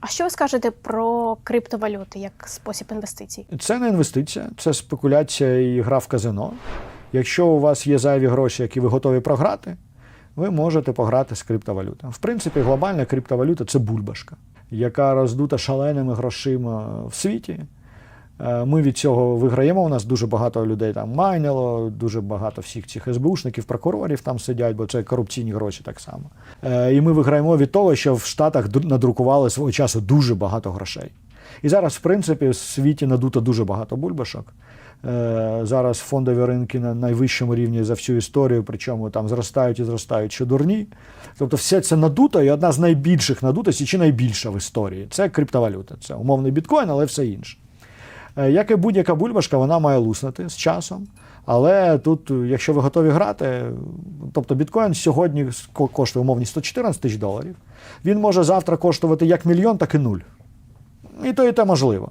А що ви скажете про криптовалюти як спосіб інвестицій? Це не інвестиція, це спекуляція і гра в казино. Якщо у вас є зайві гроші, які ви готові програти, ви можете пограти з криптовалютами. В принципі, глобальна криптовалюта це бульбашка, яка роздута шаленими грошима в світі. Е, Ми від цього виграємо. У нас дуже багато людей там майнило, дуже багато всіх цих СБУшників, прокурорів там сидять, бо це корупційні гроші так само. Е, І ми виграємо від того, що в Штатах надрукували свого часу дуже багато грошей. І зараз, в принципі, в світі надуто дуже багато бульбашок. Е, Зараз фондові ринки на найвищому рівні за всю історію, причому там зростають і зростають що дурні. Тобто, все це надуто, і одна з найбільших надутостей, чи найбільша в історії це криптовалюта. Це умовний біткоін, але все інше. Е, Як і будь-яка бульбашка, вона має луснути з часом. Але тут, якщо ви готові грати, тобто біткоін сьогодні коштує умовні 114 тисяч доларів. Він може завтра коштувати як мільйон, так і нуль. І то, і те можливо.